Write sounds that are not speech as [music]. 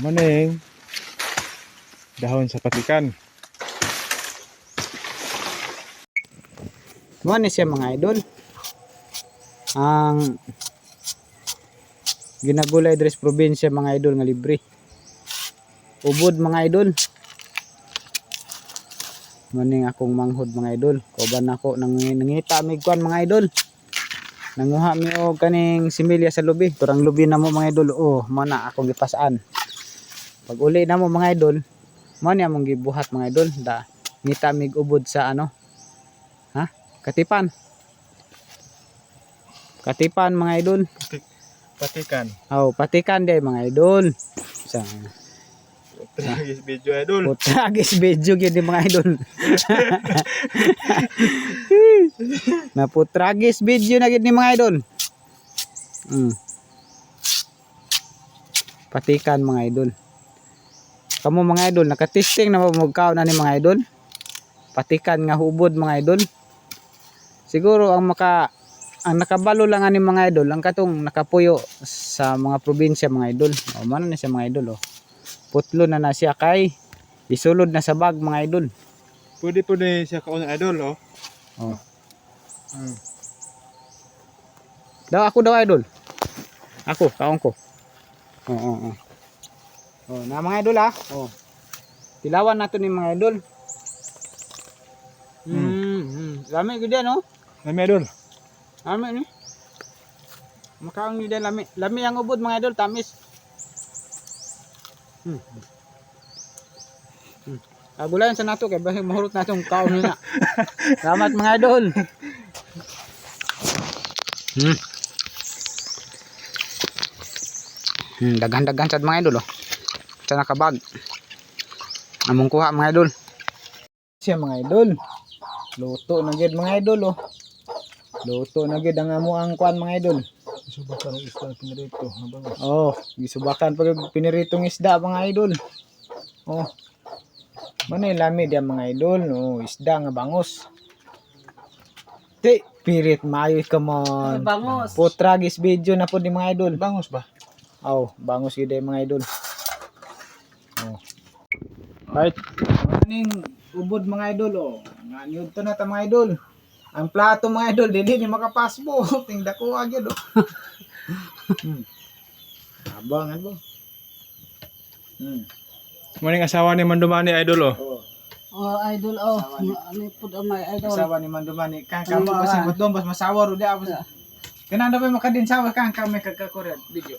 Maning dahon sa patikan. Mo ni siya mga idol. Ang ginagulay dres probinsya mga idol nga libre. Ubod mga idol. Maning akong manghod mga idol. Koban ako nang nangita mig kwan mga idol. Nanguha mi og kaning similya sa lubi. Turang lubi na mo mga idol. Oh, mana akong gipasaan. Pag uli na mo mga idol, mo ni among gibuhat mga idol. Da ngita mig ubod sa ano? Ha? Katipan. Katipan mga idol. Patikan. Oh, patikan day mga idol. Sa Tragis video idol. putragis video gyud ni mga idol. [laughs] na putragis video na gyud ni mga idol. Mm. Patikan mga idol. Kamo mga idol nakatesting na mo magkaon na ni mga idol. Patikan nga hubod mga idol. Siguro ang maka ang nakabalo lang ani mga idol ang katong nakapuyo sa mga probinsya mga idol. O man na siya mga idol oh. Putlo na na siya kay isulod na sa bag mga idol. Pwede po na siya kaunang idol oh. Oh. Mm. Daw ako daw idol. Ako, kaon ko. Oo, oo, oo. Oh, na mga idol ah. Oh. Tilawan nato ni mga idol. Hmm, hmm. Lami gud yan oh. Nami idol. Lami ni. Makaon din lami. Lami ang ubod mga idol, tamis. Hmm. Hmm. Agulayan sa nato kay basi mahurot natong kaon na. [laughs] Salamat mga idol. Hmm. Hmm, daghan-daghan sad mga idol oh. Sa nakabag. Among kuha mga idol. Siya mga idol. Luto na gid mga idol oh. Luto na gid ang amo ang kuan mga idol. Subakan ng isda pinarito. Habang Oh, gisubakan pag piniritong isda mga idol. Oh. Manay lami dia mga idol, oh, isda nga bangos. Ti, pirit maayo ka man. Bangos. Putragis video na po di mga idol. bangos ba? Oh, bangos gid mga idol. Oh. Right. Maning ubod mga idol oh. Nga niud to na ta mga idol. Ang plato mga idol dili ni makapasbo. [laughs] Tingda ko agad oh. [laughs] hmm. Abang ano? Hmm. Maning asawa ni Mandumani idol oh. Oh. Oh, idol, oh. Ano po ang may idol? Asawa ni Mandumani. Kang kamo kasi butong bas masawa ro di abos. Kanang dapat makadin sawa kang kami kagkakuret video.